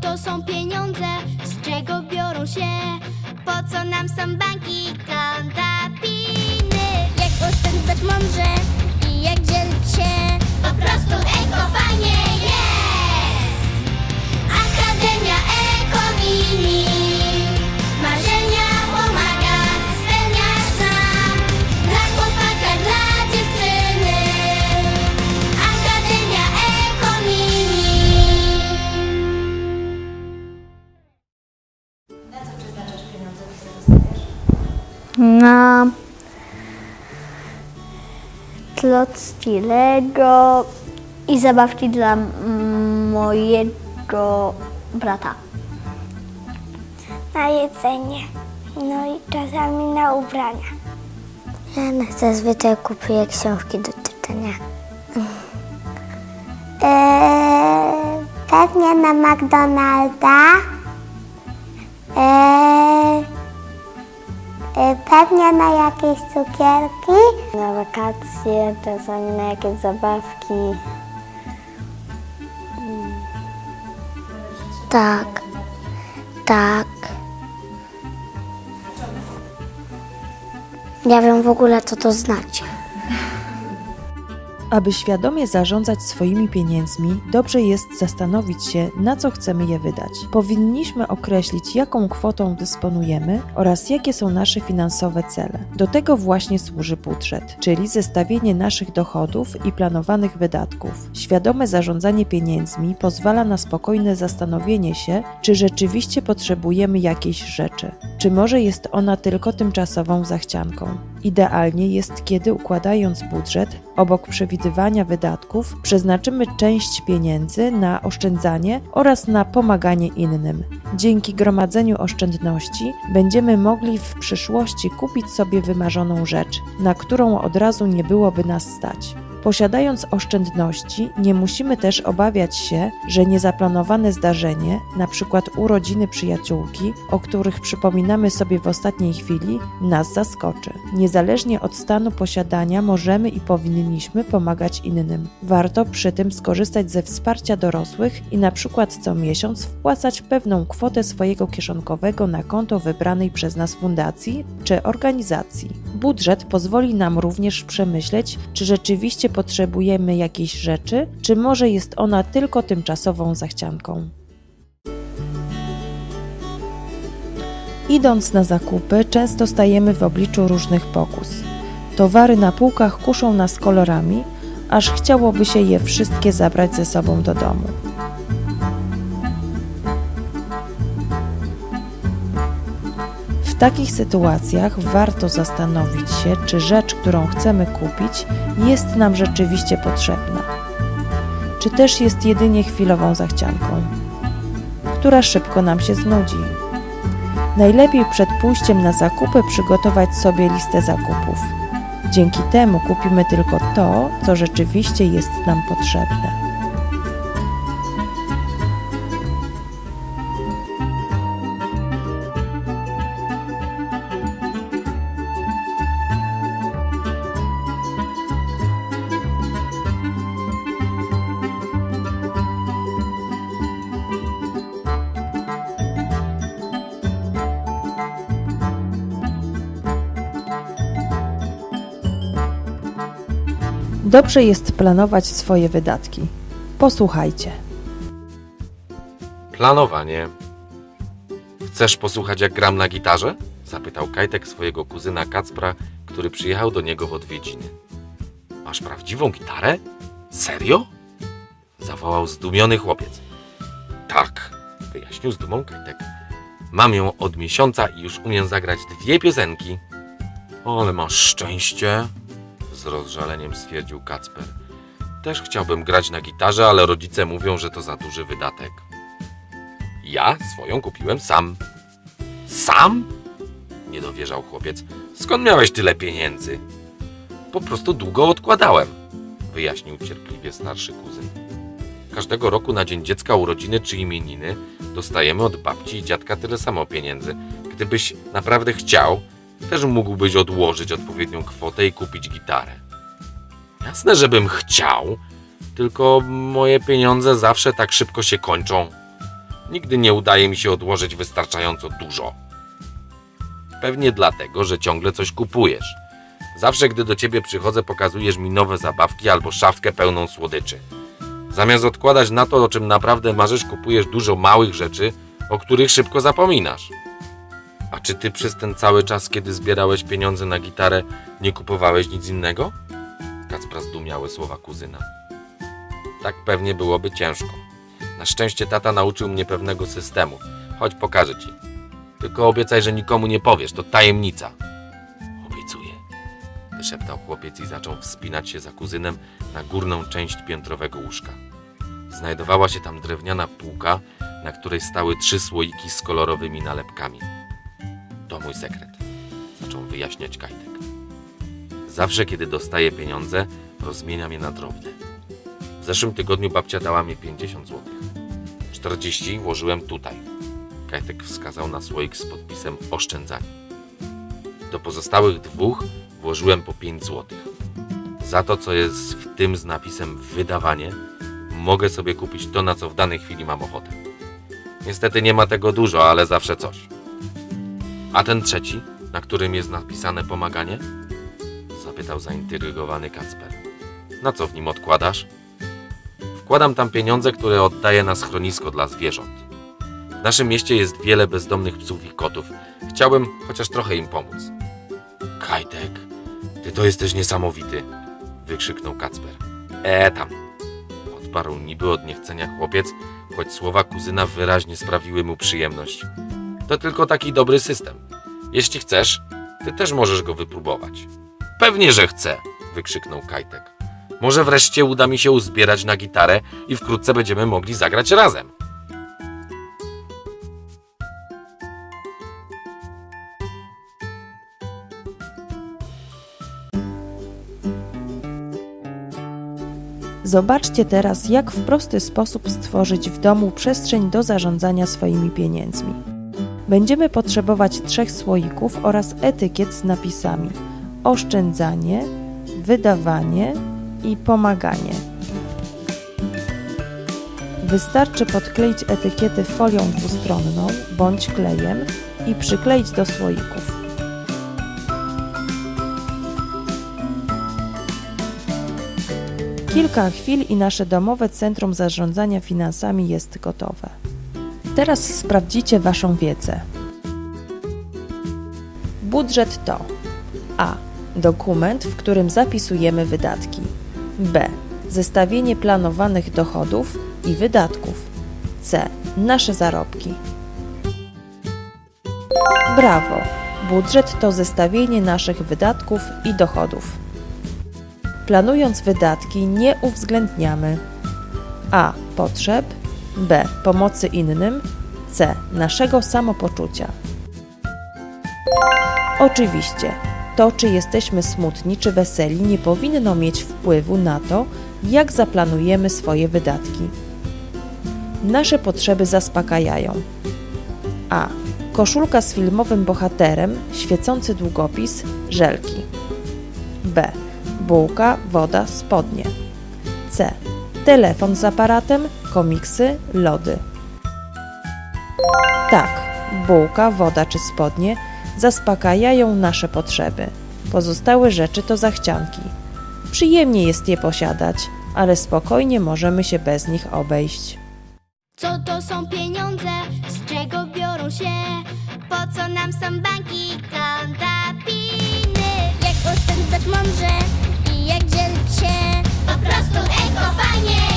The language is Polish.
to są pieniądze, z czego biorą się, po co nam są banki, konta, piny. Jak oszczędzać mądrze i jak dzielić się, po prostu eko fajnie jest. Akademia Ekomini Na klocki Lego i zabawki dla mojego brata. na jedzenie, no i czasami na ubrania. Ja zazwyczaj kupuję książki do czytania. Eee, pewnie na McDonalda. Eee, pewnie na jakieś cukierki. Na wakacje, czasami na jakieś zabawki. Tak, tak. Ja wiem w ogóle, co to znaczy. Aby świadomie zarządzać swoimi pieniędzmi, dobrze jest zastanowić się, na co chcemy je wydać. Powinniśmy określić, jaką kwotą dysponujemy oraz jakie są nasze finansowe cele. Do tego właśnie służy budżet, czyli zestawienie naszych dochodów i planowanych wydatków. Świadome zarządzanie pieniędzmi pozwala na spokojne zastanowienie się, czy rzeczywiście potrzebujemy jakiejś rzeczy, czy może jest ona tylko tymczasową zachcianką. Idealnie jest, kiedy układając budżet, obok przewidywania wydatków, przeznaczymy część pieniędzy na oszczędzanie oraz na pomaganie innym. Dzięki gromadzeniu oszczędności będziemy mogli w przyszłości kupić sobie wymarzoną rzecz, na którą od razu nie byłoby nas stać. Posiadając oszczędności, nie musimy też obawiać się, że niezaplanowane zdarzenie, np. urodziny przyjaciółki, o których przypominamy sobie w ostatniej chwili, nas zaskoczy. Niezależnie od stanu posiadania możemy i powinniśmy pomagać innym. Warto przy tym skorzystać ze wsparcia dorosłych i np. co miesiąc wpłacać pewną kwotę swojego kieszonkowego na konto wybranej przez nas fundacji czy organizacji. Budżet pozwoli nam również przemyśleć, czy rzeczywiście potrzebujemy jakiejś rzeczy, czy może jest ona tylko tymczasową zachcianką. Idąc na zakupy, często stajemy w obliczu różnych pokus. Towary na półkach kuszą nas kolorami, aż chciałoby się je wszystkie zabrać ze sobą do domu. Takich sytuacjach warto zastanowić się, czy rzecz, którą chcemy kupić, jest nam rzeczywiście potrzebna, czy też jest jedynie chwilową zachcianką, która szybko nam się znudzi. Najlepiej przed pójściem na zakupy przygotować sobie listę zakupów. Dzięki temu kupimy tylko to, co rzeczywiście jest nam potrzebne. Dobrze jest planować swoje wydatki. Posłuchajcie. Planowanie. Chcesz posłuchać, jak gram na gitarze? Zapytał Kajtek swojego kuzyna Kacpra, który przyjechał do niego w odwiedziny. Masz prawdziwą gitarę? Serio? Zawołał zdumiony chłopiec. Tak, wyjaśnił z dumą Kajtek. Mam ją od miesiąca i już umiem zagrać dwie piosenki. Ale masz szczęście, z rozżaleniem stwierdził Kacper. Też chciałbym grać na gitarze, ale rodzice mówią, że to za duży wydatek. Ja swoją kupiłem sam. Sam? Nie dowierzał chłopiec. Skąd miałeś tyle pieniędzy? Po prostu długo odkładałem, wyjaśnił cierpliwie starszy kuzyn. Każdego roku na Dzień Dziecka, urodziny czy imieniny dostajemy od babci i dziadka tyle samo pieniędzy. Gdybyś naprawdę chciał, też mógłbyś odłożyć odpowiednią kwotę i kupić gitarę. Jasne, żebym chciał, tylko moje pieniądze zawsze tak szybko się kończą. Nigdy nie udaje mi się odłożyć wystarczająco dużo. Pewnie dlatego, że ciągle coś kupujesz. Zawsze, gdy do ciebie przychodzę, pokazujesz mi nowe zabawki albo szafkę pełną słodyczy. Zamiast odkładać na to, o czym naprawdę marzysz, kupujesz dużo małych rzeczy, o których szybko zapominasz. A czy ty przez ten cały czas, kiedy zbierałeś pieniądze na gitarę, nie kupowałeś nic innego? Kacpra zdumiały słowa kuzyna. Tak pewnie byłoby ciężko. Na szczęście tata nauczył mnie pewnego systemu. Chodź, pokażę ci. Tylko obiecaj, że nikomu nie powiesz, to tajemnica. Obiecuję. Wyszeptał chłopiec i zaczął wspinać się za kuzynem na górną część piętrowego łóżka. Znajdowała się tam drewniana półka, na której stały trzy słoiki z kolorowymi nalepkami. To mój sekret, zaczął wyjaśniać Kajtek. Zawsze, kiedy dostaję pieniądze, rozmieniam je na drobne. W zeszłym tygodniu babcia dała mi 50 zł. 40 włożyłem tutaj. Kajtek wskazał na słoik z podpisem oszczędzanie. Do pozostałych dwóch włożyłem po 5 zł. Za to, co jest w tym z napisem wydawanie, mogę sobie kupić to, na co w danej chwili mam ochotę. Niestety nie ma tego dużo, ale zawsze coś. A ten trzeci, na którym jest napisane pomaganie? Zapytał zaintrygowany Kacper. Na co w nim odkładasz? Wkładam tam pieniądze, które oddaję na schronisko dla zwierząt. W naszym mieście jest wiele bezdomnych psów i kotów. Chciałbym chociaż trochę im pomóc. Kajtek, ty to jesteś niesamowity, wykrzyknął Kacper. E tam, odparł niby od niechcenia chłopiec, choć słowa kuzyna wyraźnie sprawiły mu przyjemność. To tylko taki dobry system. Jeśli chcesz, ty też możesz go wypróbować. Pewnie, że chcę, wykrzyknął Kajtek. Może wreszcie uda mi się uzbierać na gitarę i wkrótce będziemy mogli zagrać razem. Zobaczcie teraz, jak w prosty sposób stworzyć w domu przestrzeń do zarządzania swoimi pieniędzmi. Będziemy potrzebować trzech słoików oraz etykiet z napisami oszczędzanie, wydawanie i pomaganie. Wystarczy podkleić etykiety folią dwustronną bądź klejem i przykleić do słoików. Kilka chwil i nasze domowe centrum zarządzania finansami jest gotowe. Teraz sprawdzicie Waszą wiedzę. Budżet to A. Dokument, w którym zapisujemy wydatki. B. Zestawienie planowanych dochodów i wydatków. C. Nasze zarobki. Brawo! Budżet to zestawienie naszych wydatków i dochodów. Planując wydatki, nie uwzględniamy a. potrzeb, b. pomocy innym, c. naszego samopoczucia. Oczywiście, to czy jesteśmy smutni czy weseli nie powinno mieć wpływu na to, jak zaplanujemy swoje wydatki. Nasze potrzeby zaspokajają. A. Koszulka z filmowym bohaterem, świecący długopis, żelki. B. Bułka, woda, spodnie. C. Telefon z aparatem, komiksy, lody. Tak, bułka, woda czy spodnie zaspokajają nasze potrzeby. Pozostałe rzeczy to zachcianki. Przyjemnie jest je posiadać, ale spokojnie możemy się bez nich obejść. Co to są pieniądze? Z czego biorą się? Po co nam są banki, konta, piny? Jak oszczędzać mądrze prostu eko fajnie.